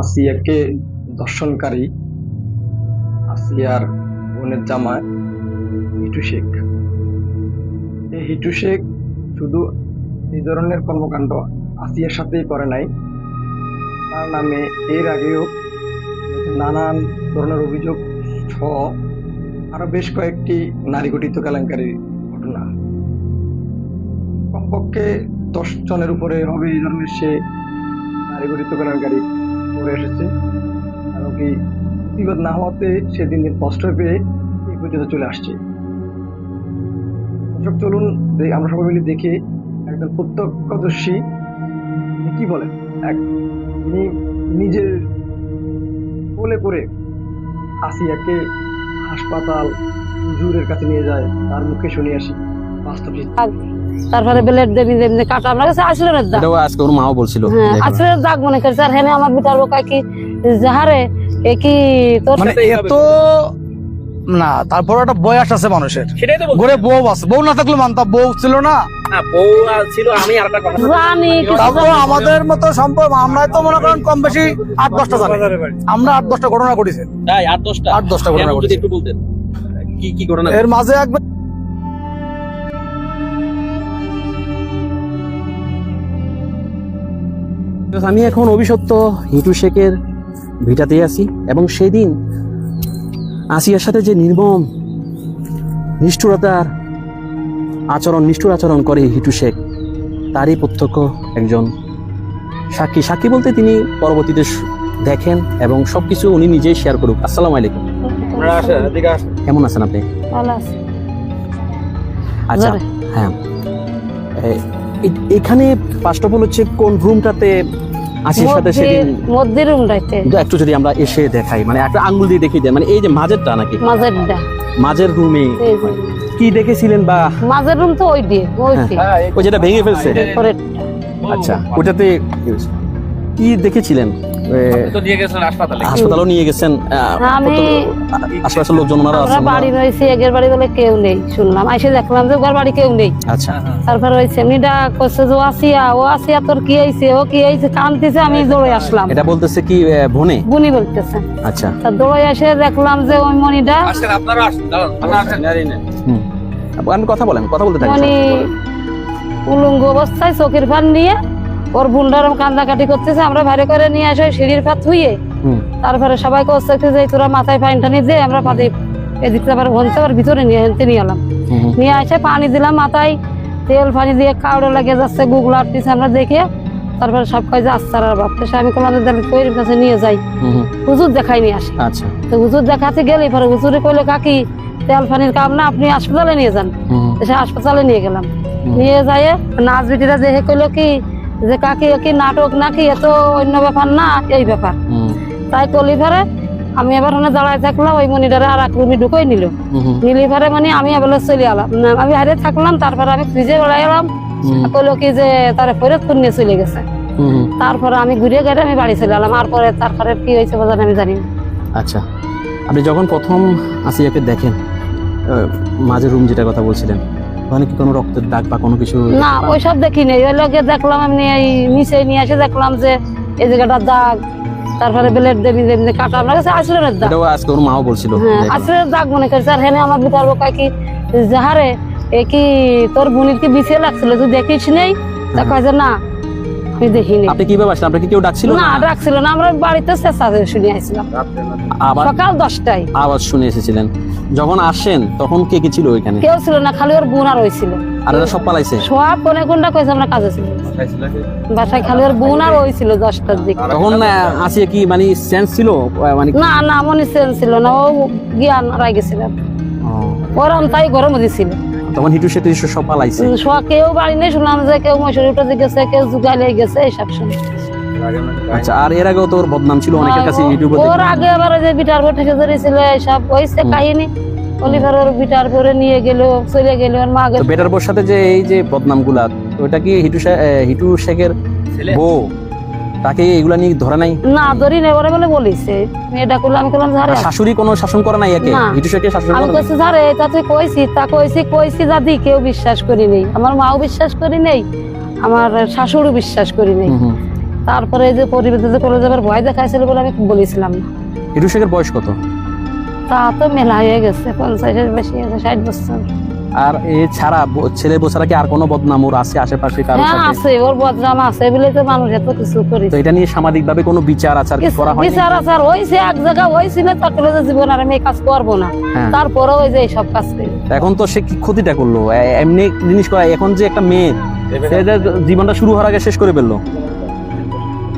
আসিয়াকে দর্শনকারী আসিয়ার বোনের জামাই হিটু শেখ। এই হিটু শেখ শুধু এই ধরনের কর্মকাণ্ড আসিয়ার সাথেই করে নাই। তার নামে এর আগেও নানান ধরনের অভিযোগ সহ আরও বেশ কয়েকটি নারী গঠিত কেলেঙ্কারির ঘটনা। কমপক্ষে দশ জনের উপরে হবে এই ধরনের সে নারী গঠিত কেলেঙ্কারি। করে এসেছে এমনকি প্রতিবাদ না হওয়াতে সে দিন কষ্ট পেয়ে এই পর্যন্ত চলে আসছে দর্শক, চলুন আমরা সবাই মিলে দেখি একজন প্রত্যক্ষদর্শী কি বলেন এক, তিনি নিজের কোলে করে আসিয়াকে হাসপাতাল হুজুরের কাছে নিয়ে যায়, তার মুখে শুনে আসি বাস্তব। তারপরে ব্লেড দেবি দেবি কাটা। আমার কাছে আসলে না দাগ। আজকে ওর মাও বলছিল। হ্যাঁ দেখো। আসলে দাগ মনে করছে। আর হেনে আমার বিটার বোকা কি যাহারে এ কি তোর মানে এত না তারপর একটা বয়স আছে মানুষের। সেটাই তো বলছি। ঘরে বউ আছে। বউ না থাকলে মানতাম বউ ছিল না। না বউ আর ছিল আমি আর একটা কথা জানি কিছু তারপর জানি না। আমাদের মতো সম্পর্ক আমরা তো মনে করেন কম বেশি আট দশটা জানি। আমরা আট দশটা ঘটনা ঘটেছে। আট দশটা? আট দশটা ঘটনা ঘটেছে। একটু বলতেন। কি কি ঘটনা এর মাঝে একবার আমি এখন অভিশপ্ত হিটু শেখের ভিটাতে আছি এবং সেদিন আসিয়ার সাথে যে নির্মম নিষ্ঠুরতার আচরণ নিষ্ঠুর আচরণ করে হিটু শেখ তারই প্রত্যক্ষ একজন সাক্ষী। সাক্ষী বলতে তিনি পরবর্তীতে দেখেন এবং সবকিছু উনি নিজেই শেয়ার করুক। আসসালামু আলাইকুম। কেমন আছেন আপনি? আচ্ছা হ্যাঁ। এখানে ফার্স্ট অফ অল হচ্ছে কোন রুমটাতে আসির সাথে সেদিন মধ্যে রুম রাইতে। একটু যদি আমরা এসে দেখাই মানে একটা আঙ্গুল দিয়ে দেখিয়ে দেন মানে এই যে মাঝেরটা নাকি? মাঝেরটা। মাঝের রুমে কি দেখেছিলেন বা? মাঝের রুম তো ওই দিয়ে ওই যেটা ভেঙে ফেলছে? আচ্ছা ওটাতে কি দেখেছিলেন? নিয়ে গেছেন হাসপাতালে। হাসপাতালও নিয়ে গেছেন আহ, আমি- কত- লোকজন ওনারা আছেন বাড়ি রয়েছি এগের বাড়ি বলে কেউ নেই শুনলাম। আইসে দেখলাম যে ওর বাড়ি কেউ নেই। আচ্ছা। তারপরে ওই সেমনিটা করছে যে ও আসিয়া ও আসিয়া তোর কি হয়েছে ও কি হয়েছে কানতেছে আমি দৌড়ে আসলাম। এটা বলতেছে কি ভনে? বুনি বলতেছে। আচ্ছা। তা দৌড়ে এসে দেখলাম যে ওই মনিটা আসেন আপনারা আসেন দাঁড়ান আপনারা আসেন। আপনি কথা বলেন কথা বলতে থাকেন মনি উলঙ্গ অবস্থায় চোখের ফান নিয়ে ওর বুন্ডারম কান্দাকাটি করতেছে আমরা বাইরে করে নিয়ে আসে সিঁড়ির ধুইয়ে হুম। তারপরে সবাই করছে যে তোরা মাথায় পানি টানি দে আমরা পাতি এদিকে আবার ঘনতে আবার ভিতরে নিয়ে হেনতে নিয়ে এলাম। নিয়ে আসে পানি দিলাম মাথায় তেল পানি দিয়ে কাউড়ে লাগে যাচ্ছে গুগল আটতিছে আমরা দেখে। তারপরে সব যে আস্তার আর বাপ সে আমি দিলাম তৈরির কাছে নিয়ে যাই। হুজুর দেখাই নিয়ে আসি। আচ্ছা। তো হুজুর দেখাতে গেলে পরে হুজুরে কইলে কাকি তেল পানির কাম না আপনি হাসপাতালে নিয়ে যান। সে হাসপাতালে নিয়ে গেলাম। নিয়ে যাই নাচ বিটিরা দেখে কইলো কি যে কাকি কি নাটক নাকি এত অন্য ব্যাপার না এই ব্যাপার। তাই কলি ফেরে আমি এবার ওখানে দাঁড়ায় থাকলাম ওই মনিটারে আর এক রুমি ঢুকাই নিল। নিলি ফেরে মানে আমি এবার চলে এলাম। আমি হারে থাকলাম তারপরে আমি ফ্রিজে বেড়াই এলাম। কইলো কি যে তারে ফরিদপুর নিয়ে চলে গেছে। তারপরে আমি ঘুরে গেলে আমি বাড়ি চলে এলাম। আর পরে তারপরে কি হয়েছে বাজার আমি জানি আচ্ছা আপনি যখন প্রথম আসিয়াকে দেখেন মাঝের রুম যেটা কথা বলছিলেন ওখানে কি কোনো রক্তের দাগ বা কোনো কিছু? না ওইসব দেখি নেই ওই লোকে দেখলাম আমি এই নিচে নিয়ে এসে দেখলাম যে এই জায়গাটা দাগ তারপরে ব্লেড দেবি দেবি কাটা। আমার কাছে আসলে দাগ। এটাও আজকে ওর মাও বলছিল। হ্যাঁ। দাগ মনে করছে। আর হেনে আমার বিটার বোকা কি যাহারে এ কি তোর বুনির কি বিছিয়ে লাগছিল? তুই দেখিস নেই? তা কয় যে না আমি দেখিনি। আপনি কীভাবে আসলেন? আপনাকে কেউ ডাকছিল? না ডাকছিল না। আমরা বাড়িতে শুনে আসছিলাম। আবার? সকাল দশটায়। আওয়াজ শুনে এসেছিলেন। যখন আসেন তখন কে কে ছিল ওইখানে? কেউ ছিল না খালি ওর বোন আর ওই ছিল। আর এরা সব পালাইছে? সব কোনে কোনটা কইছে আমরা কাজে ছিল বাসায় খালি ওর বোন আর ওই ছিল দশটার দিকে। তখন আসিয়া কি মানে সেন্স ছিল? মানে না না মনে সেন ছিল না। ও জ্ঞান রাই গেছিল ও, ওরম তাই ঘরের মধ্যে ছিল তখন হিটু সেতু সব পালাইছে। কেউ বাড়ি নেই শুনলাম যে কেউ মশুরি উঠে গেছে কেউ জুগাইলে গেছে এইসব শুনে। আচ্ছা আর এর আগেও তোর বদনাম ছিল অনেকের কাছে ইউটিউবে ওর আগে আবার যে বিটার ভোট ঠেকে ধরেছিল এইসব ওইসে কাহিনী। অলিভার ওর বিটার ভরে নিয়ে গেল চলে গেল ওর মা গেল বেটার বোর সাথে যে এই যে বদনামগুলা ওটা কি হিটু হিটু শেখের ছেলে? বউ? তাকে এগুলা নিয়ে ধরে নাই? না ধরি নেই ওরা বলে বলিছে। মেয়েটা করলে আমি করলাম ঝাড়ে শাশুড়ি কোনো শাসন করে নাই একে। হিটু শাসন আমি? কইছি ঝাড়ে তা তুই কইছি তা কইছি কইছি দাদি কেউ বিশ্বাস করি নেই। আমার মাও বিশ্বাস করি নেই আমার শাশুড়ও বিশ্বাস করি নেই। তারপরে যে পরিবেশে যে কলেজে আবার ভয় দেখাইছিল বলে আমি বলেছিলাম না। শেখের বয়স কত? তা তো মেলা হয়ে গেছে পঞ্চাশের বেশি আছে ষাট বছর। আর এ ছাড়া ছেলে বছরা কি আর কোনো বদনাম? ওর আছে আশেপাশে কারও হ্যাঁ সাথে? আছে ওর বদনাম আছে বলে তো মানুষ এত কিছু করি তো এটা নিয়ে সামাজিক ভাবে কোনো বিচার আচার কি করা হয়নি? বিচার আচার হয়েছে এক জায়গা হয়েছিল তার কলেজে জীবন আর আমি কাজ করব না। হ্যাঁ। তারপরে ওই যে এইসব কাজ করি। এখন তো সে কি ক্ষতিটা করল? এমনি জিনিস করা এখন যে একটা মেয়ে জীবনটা শুরু হওয়ার আগে শেষ করে ফেলল।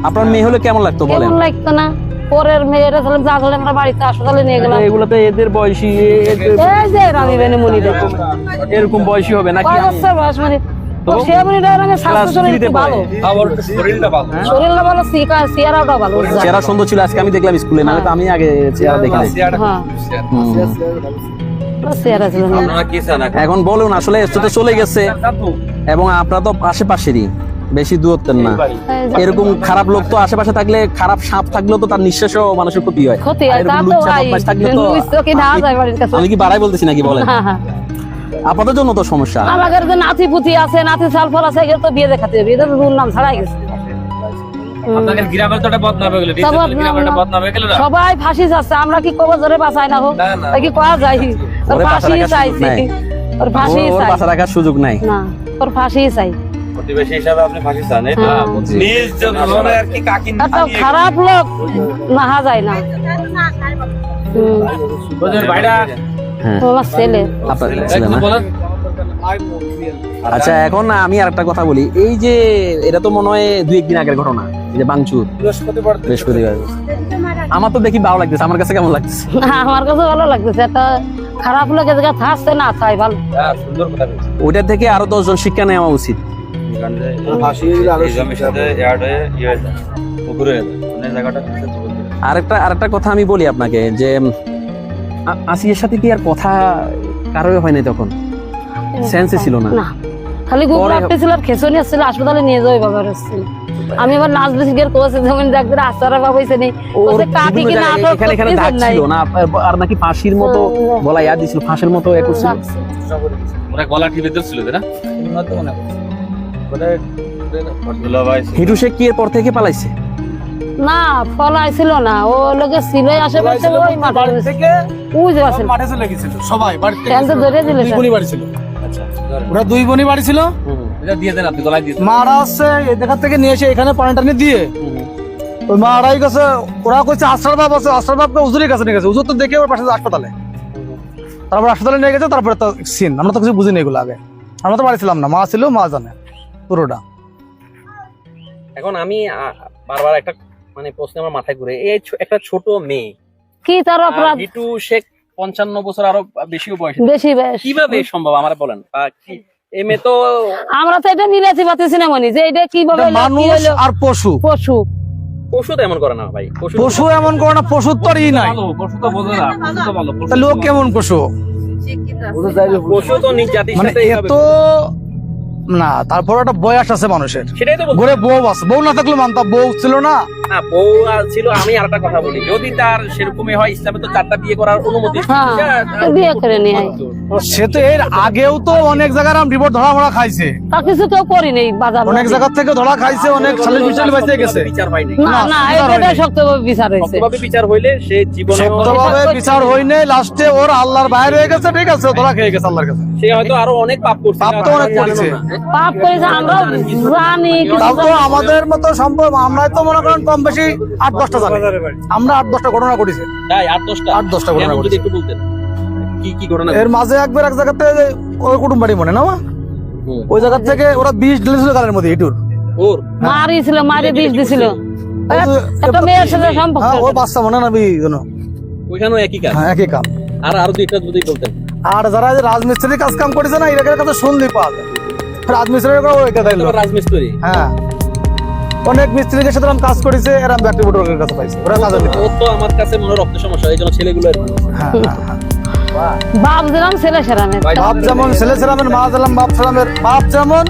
আপনার মেয়ে হলে কেমন লাগতো বলেন? কেমন লাগতো না? পরের মেয়েরা তাহলে জাগলে আমরা বাড়িতে হাসপাতালে নিয়ে গেলাম। এগুলোতে এদের বয়সী এই যে রানী বেনে মনি দেখো। এরকম বয়সী হবে নাকি? আমি- বছর বয়স মানে? তো? সে মনিটা আমি স্বাস্থ্য ক্লাস শরীর থ্রিতে ভালো। পড়ে। শরীরটা ভালো। শরীরটা ভালো সিকা সিয়ারাটা ভালো ওর যা। চেহারা সুন্দর ছিল আজকে আমি দেখলাম স্কুলে না তো আমি আগে চেহারা দেখি। হ্যাঁ। না কি চান এখন? বলুন আসলে চলে গেছে। এবং আপনারা তো আশেপাশেরই। বেশি দূরত্বের না। এরকম খারাপ লোক তো আশেপাশে থাকলে খারাপ সাপ থাকলেও তো তার নিঃশ্বাসও মানুষের ক্ষতি হয়। হয় আমি কি বাড়াই বলতেছি নাকি বলেন? হ্যাঁ হ্যাঁ। জন্য তো সমস্যা। আমাদের যে নাতি পুতি আছে নাতি সালফল আছে এগুলো তো বিয়ে দেখাতে হবে। এটা তো নাম ছাড়াই গেছে। আপনাদের গ্রামের তো বদনাম হয়ে গেল গ্রামের বদনাম হয়ে গেল সবাই ফাঁসি যাচ্ছে আমরা কি কবে জোরে বাঁচাই না হোক? না, না। কি কয়া যায়? ফাঁসি বাঁচা চাইছি। ওর ফাঁসি চাই। বাসা রাখার সুযোগ নাই। না ওর ফাঁসি চাই। প্রতিবেশী হিসাবে আপনি ফাঁসি চান এই তো? হ্যাঁ। নিজ যে আর কি কাকি খারাপ লোক নাহা যায় না। ভাইরা হ্যাঁ। ও আমার ছেলে। আপনার এই ছিল কিছু না বলেন। আচ্ছা এখন আমি আর একটা কথা বলি। এই যে এটা তো মনে হয় দুই একদিন আগের ঘটনা এই যে বাংচুর। বৃহস্পতিবার বৃহস্পতিবার। আমার তো দেখি ভালো লাগতেছে আমার কাছে কেমন লাগতেছে? না, আমার কাছে ভালো লাগতেছে একটা খারাপ লোকের জায়গা থাকছে না তাই ভালো। হ্যাঁ সুন্দর কথা বলছেন। ওইটার থেকে আরও দশজন শিক্ষা নেওয়া উচিত। এই জমির সাথে অ্যাড হয়ে ইয়ে হয়ে যায় পুকুরে হয়ে যায়। মানে জায়গাটা আরেকটা আরেকটা কথা আমি বলি আপনাকে যে উম, আ- সাথে কি আর কথা কারোই হয় নাই তখন? সেন্সে ছিল না। খালি গুগল ছিল আর খেসনি আসছিল হাসপাতালে নিয়ে যাওয়াই বাবার আসছিল আমি আবার নাচ বেশি গিয়ে কোচে যেমন ডাক্তার বাবা হইছে নেই। ওর ওদের কাকি কি না আটক এখানে এখানে দাগ ছিল না আর- আর নাকি ফাঁসির মতো। গলা ইয়া দিছিল ফাঁসের মতো এ করছিল। লাগছে। ওরা গলা টিপে না? দুলা ভাই হিটু শেখ কি এরপর থেকে পালাইছে? না পলাইছিল না। ও লোকে ছিল আশেপাশে ওই মাঠের ওই যে আছে মাঠে চলে গেছিল সবাই বাড়িতে ট্যান্সে ধরে দিলে দুই বোনই বাড়ি ছিল। আচ্ছা। ওরা দুই বোনই বাড়ি ছিল। এটা দিয়ে দেন আপনি গলায় দিয়ে মারা হচ্ছে এই দেখা থেকে নিয়ে এসে এখানে পানি টানি দিয়ে। ওই মারাই গেছে ওরা কইছে আশ্রার বাপ আছে আশ্রার বাপকে কাছে নিয়ে গেছে। উজুর তো দেখে ওর পাশে হাসপাতালে। তারপর হাসপাতালে নিয়ে গেছে তারপরে তো সিন আমরা তো কিছু বুঝিনি এগুলো আগে। আমরা তো বাড়ি ছিলাম না মা ছিল মা জানে। পুরোটা। এখন আমি বারবার একটা মানে প্রশ্ন আমার মাথায় ঘুরে এই একটা ছোট মেয়ে। কি তার অপরাধ? হিটু শেখ পঞ্চান্ন বছর আরও বেশিও বয়স। বেশি বেশ কীভাবে সম্ভব? আমার বলেন। কি এই মেয়ে তো আমরা তো এটা মিলাতে পারতেছি না মনি যে এটা কীভাবে মানুষ আর পশু। পশু। পশু তো এমন করে না ভাই। পশু পশু এমন করে না পশুর তো ই নাই। পশু তো বোঝে না পশু তো ভালো পশু তা লোক কেমন পশু? পশু তো নিজ জাতির মানে সাথে এইভাবে এত না তারপর একটা বয়স আছে মানুষের। সেটাই তো বলছি। ঘরে বউ আছে। বউ না থাকলে মানতাম বউ ছিল না? না বউ আর ছিল আমি আর একটা কথা বলি। যদি তার সেরকমই হয় ইসলামে তো চারটা বিয়ে করার অনুমতি হ্যাঁ যা- বিয়ে করে নিয়ে আয়। সে তো এর আগেও তো অনেক জায়গায় রিপোর্ট ধরা মরা খাইছে। তা কিছু কেউ করি নেই বাজার অনেক জায়গা থেকে ধরা খাইছে অনেক সালিশ বিচার বাইতে গেছে। বিচার হয় নাই না না, না বিচার এটা হয়নি। শক্তভাবে বিচার হয়েছে। শক্তভাবে বিচার হইলে সে জীবনে শক্তভাবে বিচার হয়নি লাস্টে ওর আল্লাহর বাইরে হয়ে গেছে ঠিক আছে ধরা খেয়ে গেছে আল্লাহর কাছে। সে হয়তো আরও অনেক পাপ করছে। পাপ তো অনেক করেছে। পাপ করেছে আমরা জানি। আমাদের মতো সম্ভব আমরা তো মনে করেন কম বেশি আট দশটা জানি। আমরা আট দশটা ঘটনা করেছি আট দশটা? আট দশটা ঘটনা এমন ঘটেছে। একটু বলতেন কি কি ঘটনা এর মাঝে একবার এক জায়গাতে ওই কুটুম বাড়ি মনে না ওই জায়গা থেকে ওরা বিষ ঢেলেছিল গালের মধ্যে ইটুর মারিছিল মারি বিষ দিছিল। একটা মেয়ের সাথে সম্পর্ক হ্যাঁ বাচ্চা মনে না বি ওইখানেও একই কাজ? হ্যাঁ একই আর আরও দুইটা যদি বলতেন। আর যারা এই যে রাজমিস্ত্রি কাজ কাম করেছে না এর কাছে শুনলি পাওয়া যায় রাজমিস্ত্রির কাছে ওই কথা রাজমিস্ত্রি। হ্যাঁ। অনেক মিস্ত্রিকে সাথে আমি কাজ করেছে এরা কাছে পাইছে ওরা কাজে তো আমার কাছে মনে রক্ত সমস্যা এই জন্য ছেলেগুলো হ্যাঁ হ্যাঁ, হ্যাঁ। বাপ দিলাম ছেলে সেরামের। বাপ যেমন ছেলে ছেলামের মা বাপ ছেলামের বাপ যেমন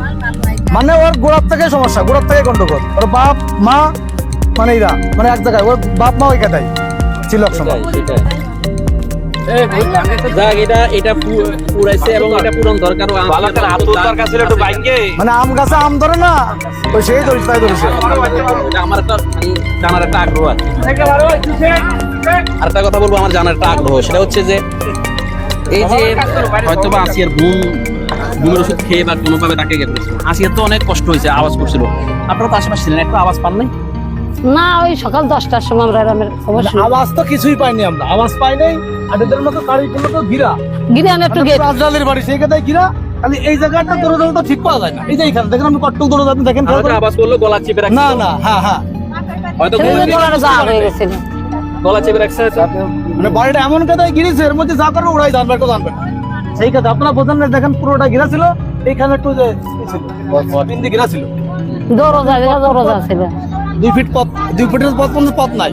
মানে ওর গোড়ার থেকে সমস্যা গোড়ার থেকে গন্ডগোল। ওর বাপ মা মানে এরা মানে এক জায়গায় ওর বাপ মা ওই কাটাই ছিল এক সময় মানে আম গাছে আম ধরে না? তো সেই ধরিস তাই ধরেছে। এটা আমার একটা জানার একটা আগ্রহ আছে। আরেকটা কথা বলব আমার জানার একটা আগ্রহ। সেটা হচ্ছে যে এই যে হয়তো বা আসিয়ার ঘুম ঘুমের ওষুধ খেয়ে বা কোনোভাবে তাকে করেছিল আসিয়ার তো অনেক কষ্ট হয়েছে আওয়াজ করছিল। আপনারা তো আশেপাশে ছিলেন একটু আওয়াজ পান নাই? না ওই সকাল দশটার সময় আমরা। আওয়াজ তো কিছুই পাইনি আমরা। আওয়াজ পাই নাই আর এদের মতো গাড়িগুলো তো ঘিরা গিরে আমি একটু গেট। রাজলালের বাড়ি সেই কথায় ঘিরা খালি এই জায়গাটা দৌড়ে তো ঠিক পাওয়া যায় না। এই যে এখানে দেখেন আমি কট্টু আপনি দেখেন। করল গলা চেপে রাখছে। না না হ্যাঁ হ্যাঁ। হয়তো হয়ে গলা চেপে রাখছে। মানে বাড়িটা এমন কথায় গিরেছে এর মধ্যে যা করবে ওরাই জানবে জানবে সেই কথা আপনারা বোঝেন না দেখেন পুরোটা ঘিরা ছিল এইখানে একটু যে ছিল, ঘিরা ছিল। দুই ফিট পথ দুই ফিটের পথ পথ নাই।